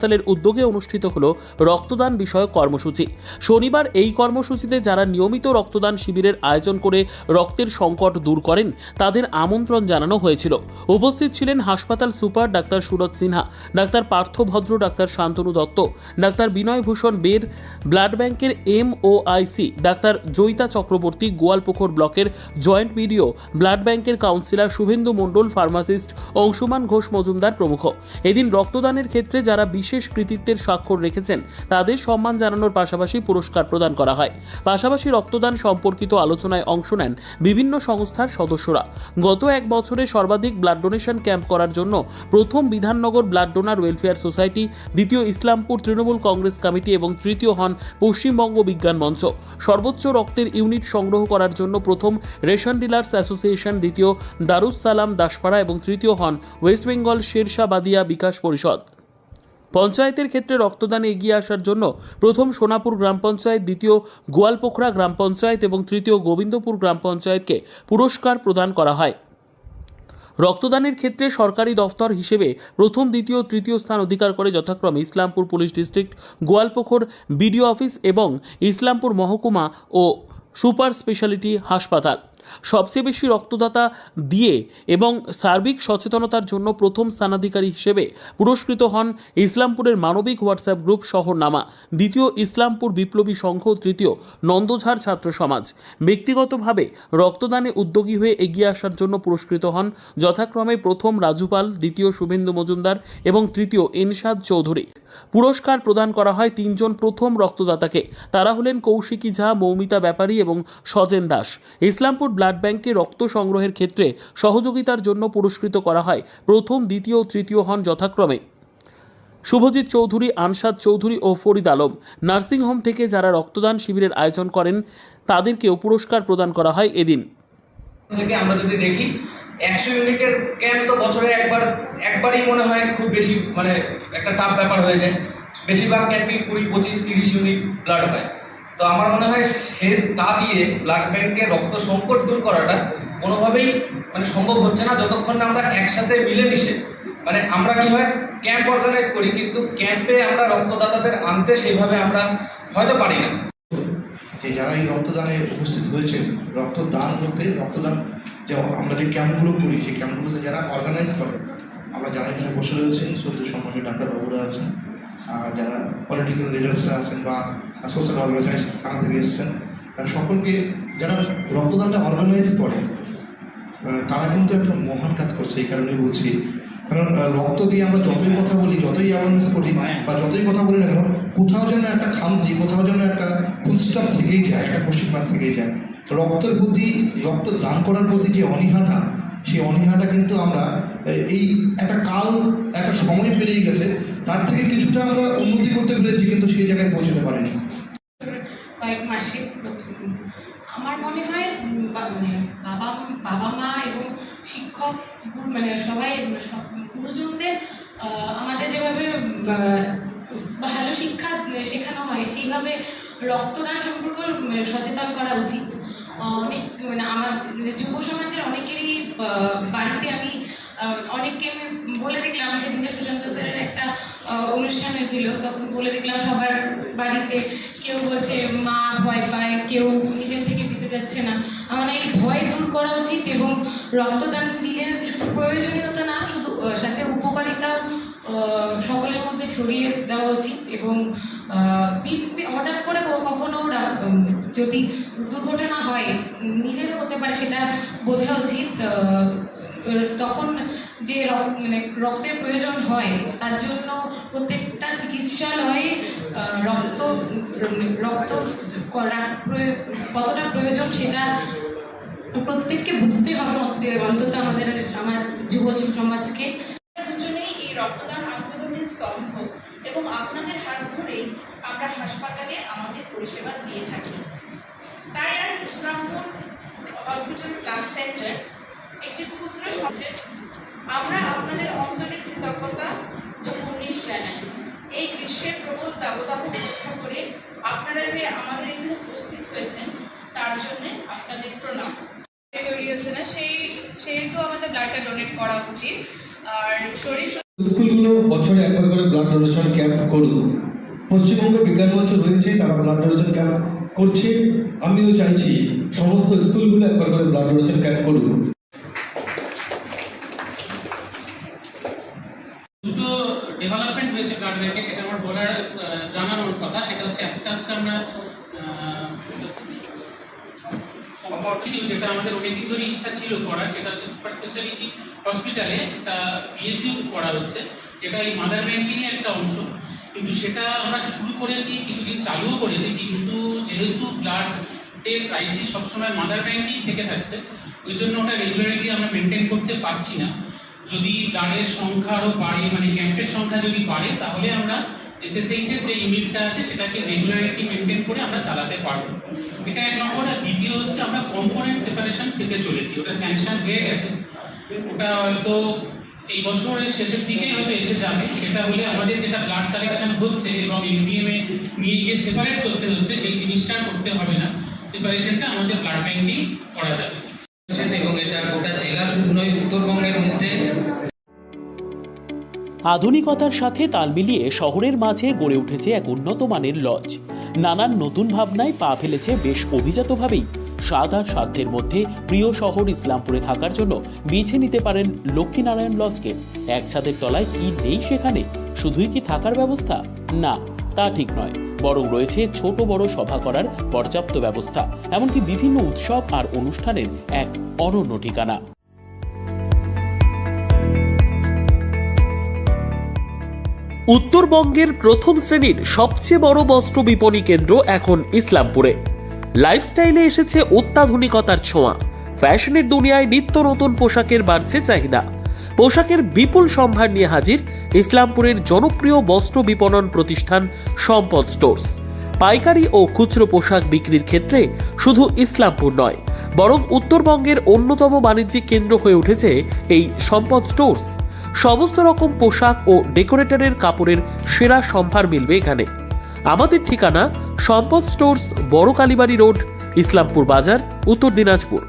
হাসপাতালের উদ্যোগে অনুষ্ঠিত হল রক্তদান বিষয়ক কর্মসূচি। শনিবার এই কর্মসূচিতে যারা নিয়মিত রক্তদান শিবিরের আয়োজন করে রক্তের সংকট দূর করেন, তাদের আমন্ত্রণ জানানো হয়েছিল। উপস্থিত ছিলেন হাসপাতাল super doctor Suraj Sinha, doctor Partha Bhadra, doctor Shantanu Dutta, doctor Binay Bhushan Ber blood ব্যাংকের M O IC doctor Joyita Chakraborty Goalpukur ব্লকের জয়েন্ট বিডিও, ব্লাড ব্যাংকের কাউন্সিলর শুভেন্দু মণ্ডল, ফার্মাসিস্ট অংশুমান ঘোষ মজুমদার প্রমুখ। এদিন রক্তদানের ক্ষেত্রে যারা বিশেষ কৃতিত্বের স্বাক্ষর রেখেছেন, তাদের সম্মান জানানোর পাশাপাশি পুরস্কার প্রদান করা হয়। পাশাপাশি রক্তদান সম্পর্কিত আলোচনায় অংশ নেন বিভিন্ন সংস্থার সদস্যরা। গত এক বছরে সর্বাধিক ব্লাড ডোনেশন ক্যাম্প করার জন্য প্রথম Bidhannagar blood donor welfare society, দ্বিতীয় ইসলামপুর তৃণমূল কংগ্রেস কমিটি এবং তৃতীয় হন পশ্চিমবঙ্গ বিজ্ঞান মঞ্চ। সর্বোচ্চ রক্তের ইউনিট সংগ্রহ করার জন্য প্রথম রেশন ডিলার্স অ্যাসোসিয়েশন, দ্বিতীয় দারুস সালাম দাসপাড়া এবং তৃতীয় হন ওয়েস্ট বেঙ্গল শেরশাবাদিয়া বিকাশ পরিষদ। পঞ্চায়েতের ক্ষেত্রে রক্তদানে এগিয়ে আসার জন্য প্রথম সোনাপুর গ্রাম পঞ্চায়েত, দ্বিতীয় গোয়ালপোখরা গ্রাম পঞ্চায়েত এবং তৃতীয় গোবিন্দপুর গ্রাম পঞ্চায়েতকে পুরস্কার প্রদান করা হয়। রক্তদানের ক্ষেত্রে সরকারি দফতর হিসেবে প্রথম, দ্বিতীয়, তৃতীয় স্থান অধিকার করে যথাক্রমে Islampur police district, Goalpokhar BDO office এবং ইসলামপুর মহকুমা ও সুপার স্পেশালিটি হাসপাতাল। সবচেয়ে বেশি রক্তদাতা দিয়ে এবং সার্বিক সচেতনতার জন্য প্রথম স্থানাধিকারী হিসেবে পুরস্কৃত হন ইসলামপুরের মানবিক হোয়াটসঅ্যাপ গ্রুপ শহরনামা, দ্বিতীয় ইসলামপুর বিপ্লবী সংঘ, তৃতীয় নন্দঝাড় ছাত্র সমাজ। ব্যক্তিগতভাবে রক্তদানে উদ্যোগী হয়ে এগিয়ে আসার জন্য পুরস্কৃত হন যথাক্রমে প্রথম রাজুপাল দ্বিতীয় শুভেন্দু মজুমদার এবং তৃতীয় এনসাদ চৌধুরী। পুরস্কার প্রদান করা হয় তিনজন প্রথম রক্তদাতাকে। তারা হলেন কৌশিকী ঝা, মৌমিতা ব্যাপারী এবং সজেন দাস। ইসলামপুর ব্লাড ব্যাংকে রক্ত সংগ্রহের ক্ষেত্রে সহযোগিতার জন্য পুরস্কৃত করা হয়। প্রথম, দ্বিতীয় ও তৃতীয় হন যথাক্রমে। শুভজিৎ চৌধুরী, আনসাদ চৌধুরী ও ফরিদ আলম। নার্সিংহোম থেকে যারা রক্তদান শিবিরের আয়োজন করেন, তাদেরকেও পুরস্কার প্রদান করা হয় এদিন। থেকে আমরা যদি দেখি, একশো ইউনিটের ক্যাম্প তো বছরে একবার, একবারই মনে হয় খুব বেশি মানে একটা টাফ ব্যাপার হয়ে যায়। বেশিরভাগ ক্যাম্পই কুড়ি, পঁচিশ, তিরিশ ইউনিট ব্লাড হয়। তো আমার মনে হয় সে তা দিয়ে ব্লাড ব্যাংকে রক্ত সংকট দূর করাটা কোনোভাবেই মানে সম্ভব হচ্ছে না, যতক্ষণ না আমরা একসাথে মিলেমিশে। মানে আমরা কি হয় ক্যাম্প অর্গানাইজ করি, কিন্তু ক্যাম্পে আমরা রক্তদাতাদের আনতে সেইভাবে আমরা হয়তো পারি না। যে যারা এই রক্তদানে উপস্থিত হয়েছেন, রক্তদান বলতে রক্তদান যে আমরা যে ক্যাম্পগুলো করি, সেই ক্যাম্পগুলোতে যারা অর্গানাইজ করে, আমরা যারা এখানে বসে রয়েছেন, সদ্য সম্মানীয় ডাক্তারবাবুরা আছেন। যারা পলিটিক্যাল লিডার্সরা আছেন বা সোশ্যাল অর্গানাইজ থানা থেকে এসেছেন। সকলকে যারা রক্তদানটা অর্গানাইজ করে তারা কিন্তু একটা মহান কাজ করছে, এই কারণে বলছি। কারণ রক্ত দিয়ে আমরা যতই কথা বলি, যতই অ্যাওয়ারনেস করি বা যতই কথা বলি না কেন, কোথাও যেন একটা খামতি, কোথাও যেন একটা ফুলস্টপ থেকেই যায়, একটা কোশ্চিন থেকেই যায়। রক্তের প্রতি, রক্ত দান করার প্রতি যে অনীহাটা, সেই অনীহাটা কিন্তু আমরা এই একটা কাল, একটা সময় পেরিয়ে গেছে তার থেকে কিছুটা আমরা উন্নতি করতে পেরেছি, কিন্তু সেই জায়গায় পৌঁছতে পারিনি। কয়েক মাসে আমার মনে হয় মানে বাবা বাবা মা এবং শিক্ষক মানে সবাই সব গুরুজনদের আমাদের যেভাবে ভালো শিক্ষা শেখানো হয়, সেইভাবে রক্তদান সম্পর্কে সচেতন করা উচিত। অনেক মানে আমার যুব সমাজের অনেকেরই বাড়িতে আমি অনেককে আমি বলে দেখলাম সেদিনকে অনুষ্ঠান হয়েছিল তখন বলে দেখলাম সবার বাড়িতে কেউ বলছে মা ভয় পায় কেউ নিজের থেকে দিতে যাচ্ছে না। আমার এই ভয় দূর করা উচিত এবং রক্তদান দিলে শুধু প্রয়োজনীয়তা না শুধু সাথে উপকারিতা সকলের মধ্যে ছড়িয়ে দেওয়া উচিত এবং হঠাৎ করে কখনো যদি দুর্ঘটনা হয় উম, নিজেরও হতে পারে সেটা বোঝা উচিত তখন যে মানে রক্তের প্রয়োজন হয়, তার জন্য প্রত্যেকটা চিকিৎসালয়ে রক্ত রক্ত করা কতটা প্রয়োজন সেটা প্রত্যেককে বুঝতে হবে। অন্তত আমাদের, আমার যুব সমাজকে। দুজনেই এই রক্তদান আন্দোলনের স্তম্ভ এবং আপনাদের হাত ধরেই আমরা হাসপাতালে আমাদের পরিষেবা দিয়ে থাকি। তাই আজ ইসলামপুর হসপিটাল ব্লাড সেন্টার আমরা আপনাদের অন্তরে কৃতজ্ঞতা ও কুর্নিশ জানাই। এই গ্রীষ্মের প্রবল দাবদাহ রক্ষা করে আপনারা যে আমাদের এখানে উপস্থিত হয়েছেন তার জন্য আপনাদের প্রণাম। তৈরি হচ্ছে না সেই সেহেতু আমাদের ব্লাডটা ডোনেট করা উচিত। আর শরীর স্কুলগুলো বছরে একবার করে ব্লাড ডোনেশন ক্যাম্প করুন। পশ্চিমবঙ্গ বিজ্ঞান মঞ্চ রয়েছে তারা ব্লাড ডোনেশন ক্যাম্প করছে। আমিও চাইছি সমস্ত স্কুলগুলো একবার করে ব্লাড ডোনেশন ক্যাম্প করুক। ডেভেলপমেন্ট হয়েছে ব্লাড ব্যাংকে সেটা আমার বলার জানানোর কথা। সেটা হচ্ছে একটা হচ্ছে আমরা যেটা আমাদের অনেকদিন ধরে ইচ্ছা ছিল করার, সেটা হচ্ছে সুপার স্পেশালিটি হসপিটালে একটা বিএসইউ করা হচ্ছে, যেটা এই মাদার ব্যাংকিংয়ে একটা অংশ। কিন্তু সেটা আমরা শুরু করেছি, কিছুদিন চালুও করেছি, কিন্তু যেহেতু ব্লাডের ক্রাইসিস সবসময় মাদার ব্যাংকেই থেকে থাকছে, ওই জন্য ওটা রেগুলারিটি আমরা মেনটেন করতে পারছি না। যদি ব্লাডের সংখ্যা আরও বাড়ে মানে ক্যাম্পের সংখ্যা যদি বাড়ে, তাহলে আমরা এসএসএইচ যে ইউনিটটা আছে, সেটাকে রেগুলারিটি মেনটেন করে আমরা চালাতে পারব। এটা এক নম্বর। আর দ্বিতীয় হচ্ছে আমরা কম্পোনেন্ট সেপারেশন থেকে চলেছি। ওটা স্যাংশন হয়ে গেছে। ওটা হয়তো এই বছরের শেষের দিকেই হয়তো এসে যাবে। সেটা হলে আমাদের যেটা ব্লাড কালেকশন হচ্ছে এবং এমডিএম এ নিয়ে গিয়ে সেপারেট করতে হচ্ছে, সেই জিনিসটা করতে হবে না। সেপারেশনটা আমাদের ব্লাড ব্যাংকেই করা যাবে। আধুনিকতার সাথে তাল মিলিয়ে শহরের মাঝে গড়ে উঠেছে এক উন্নত মানের লজ। নানান নতুন ভাবনায় পা ফেলেছে বেশ অভিজাতভাবেই। স্বাদ আর সাধ্যের মধ্যে প্রিয় শহর ইসলামপুরে থাকার জন্য বেছে নিতে পারেন লক্ষ্মীনারায়ণ লজকে। এক ছাদের তলায় কি নেই সেখানে? শুধুই কি থাকার ব্যবস্থা? না। তা ঠিক নয়, বরং রয়েছে ছোট বড় সভা করার পর্যাপ্ত ব্যবস্থা, এমনকি বিভিন্ন উৎসব আর অনুষ্ঠানের এক অনন্য ঠিকানা। উত্তরবঙ্গের প্রথম শ্রেণির সবচেয়ে বড় বস্ত্র বিপণী কেন্দ্র এখন ইসলামপুরে। লাইফস্টাইলে এসেছে অত্যাধুনিকতার ছোঁয়া। ফ্যাশনের দুনিয়ায় নিত্য নতুন পোশাকের বাড়ছে চাহিদা। পোশাকের বিপুল সম্ভার নিয়ে হাজির ইসলামপুরের জনপ্রিয় বস্ত্র বিপণন প্রতিষ্ঠান সম্পদ স্টোর্স। পাইকারি ও খুচরো পোশাক বিক্রির ক্ষেত্রে শুধু ইসলামপুর নয়, বরং উত্তরবঙ্গের অন্যতম বাণিজ্যিক কেন্দ্র হয়ে উঠেছে এই সম্পদ স্টোর্স। সমস্ত রকম পোশাক ও ডেকোরেটরের কাপড়ের সেরা সম্ভার মিলবে এখানে। আমাদের ঠিকানা সম্পদ স্টোর্স বড় কালীবাড়ি রোড, ইসলামপুর বাজার, উত্তর দিনাজপুর।